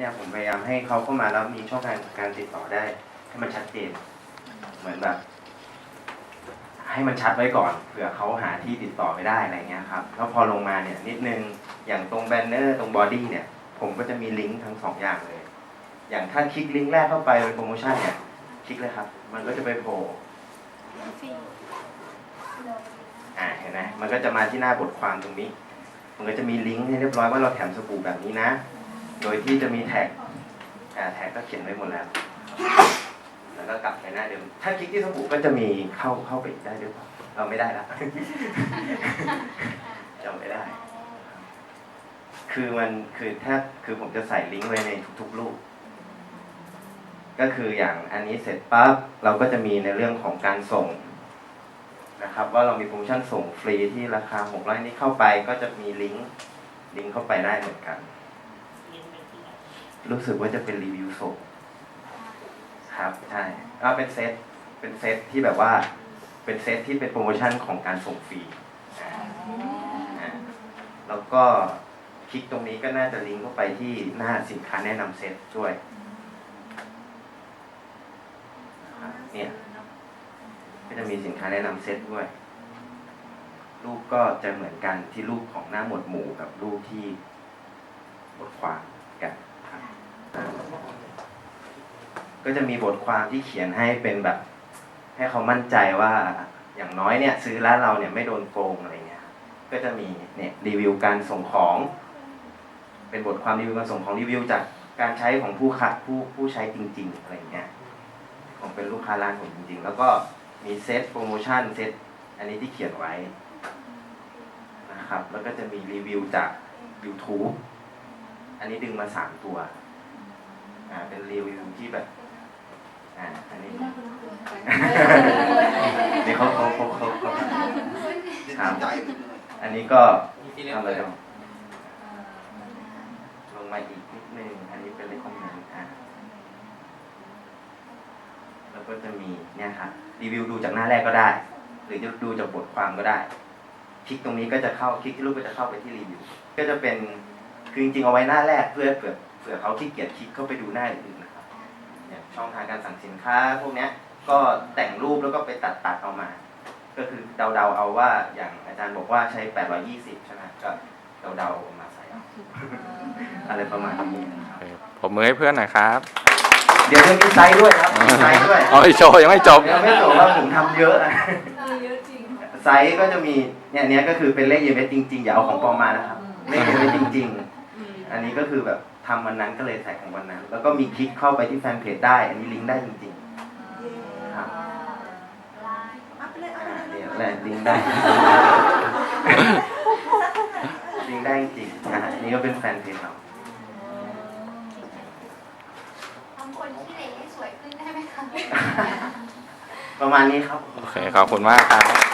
เนี่ยผมพยายามให้เขาเข้ามาแล้วมีช่องทางการติดต่อได้ให้มันชัดเจน เหมือนแบบให้มันชัดไว้ก่อนเผื่อเขาหาที่ติดต่อไม่ได้อะไรเงี้ยครับแล้วพอลงมาเนี่ยนิดนึงอย่างตรงแบนเนอร์ตรงบอดี้เนี่ย ผมก็จะมีลิงก์ทั้งสองอย่างเลย อย่างถ้าคลิกลิงก์แรกเข้าไปเป็นโปรโมชั่นเนี่ยคลิกเลยครับ มันก็จะไปโผล่อ่าเห็นไหมมันก็จะมาที่หน้าบทความตรงนี้ มันก็จะมีลิงก์ให้เรียบร้อยว่าเราแถมสบู่แบบนี้นะ โดยที่จะมีแท็กแท็กก็เขียนไว้หมดแล้ว แล้วก็กลับไปหน้าเดิม ถ้าคลิกที่สบู่ก็จะมีเข้าเข้าไปได้ด้วยเปล่าเราไม่ได้ละจำไม่ได้ คือมันคือถ้าคือผมจะใส่ลิงก์ไว้ในทุกๆรูป ก็คืออย่างอันนี้เสร็จปั๊บเราก็จะมีในเรื่องของการส่งนะครับ ว่าเรามีโปรโมชั่นส่งฟรีที่ราคา600นี้เข้าไปก็จะมีลิงก์ลิงก์เข้าไปได้เหมือนกัน รู้สึกว่าจะเป็นรีวิวส่งครับใช่ก็เป็นเซตเป็นเซตที่แบบว่าเป็นเซตที่เป็นโปรโมชั่นของการส่งฟรีอ่าแล้วก็คลิกตรงนี้ก็น่าจะลิงก์เข้าไปที่หน้าสินค้าแนะนำเซตด้วยเนี่ยก็จะมีสินค้าแนะนำเซตด้วย รูปก็จะเหมือนกันที่รูปของหน้าหมวดหมู่กับรูปที่บทความกัน ก็จะมีบทความที่เขียนให้เป็นแบบ ให้เขามั่นใจว่าอย่างน้อยเนี่ย ซื้อร้านเราเนี่ยไม่โดนโกงอะไรเงี้ย ก็จะมีเนี่ยรีวิวการส่งของ เป็นบทความรีวิวการส่งของรีวิวจากการใช้ของผู้ขัดผู้ผู้ใช้จริง ๆ อะไรเงี้ยผมเป็นลูกค้าร้านผมจริง ๆ แล้วก็มีเซตโปรโมชั่นเซตอันนี้ที่เขียนไว้นะครับ แล้วก็จะมีรีวิวจาก YouTube อันนี้ดึงมาสามตัว อ่า เป็นรีวิวที่แบบ อ่าอันนี้นี่เขาเขาเขาเขาเขาถามอันนี้ก็ทำอะไรบ้างลงมาอีกนิดนึงอันนี้เป็นเลขคอมเมนต์อ่าแล้วก็จะมีเนี่ยครับรีวิวดูจากหน้าแรกก็ได้ หรือจะดูจากบทความก็ได้ คลิกตรงนี้ก็จะเข้าคลิกที่รูปก็จะเข้าไปที่รีวิวก็จะเป็นคือจริงๆเอาไว้หน้าแรกเพื่อเผื่อเผื่อเขาขี้เกียจคลิกเข้าไปดูหน้าอื่นๆนะครับ เนี่ยช่องทางการสั่งสินค้าพวกเนี้ยก็แต่งรูปแล้วก็ไปตัดตัดๆเอามา ก็คือเดาๆเอาว่าอย่างอาจารย์บอกว่าใช้ 820 ใช่ไหมก็เดาๆเอามาใส่เอาอะไรประมาณนี้นะครับผมมือให้เพื่อนหน่อยครับ เดี๋ยวจะมีไซส์ด้วยครับมีไซส์ด้วยเอาอีกโชว์ยังไม่จบยังไม่จบว่าผมทำเยอะนะเยอะจริงไซส์ก็จะมีเนี่ยเนี้ยก็คือเป็นเลขเยเมจริงๆอย่าเอาของปลอมมานะครับเลขเยเมจจริง ๆ อันนี้ก็คือแบบ ทำวันนั้นก็เลยใส่ของวันนั้น แล้วก็มีคลิกเข้าไปที่แฟนเพจได้ อันนี้ลิงก์ได้จริงๆครับอ่าเนี่ยแหละลิงก์ได้ลิงก์ได้จริงๆนะฮะอันนี้ก็เป็นแฟนเพจเราทำคนที่เหลให้สวยขึ้นได้ไหมคะประมาณนี้ครับ โอเค ขอบคุณมากครับ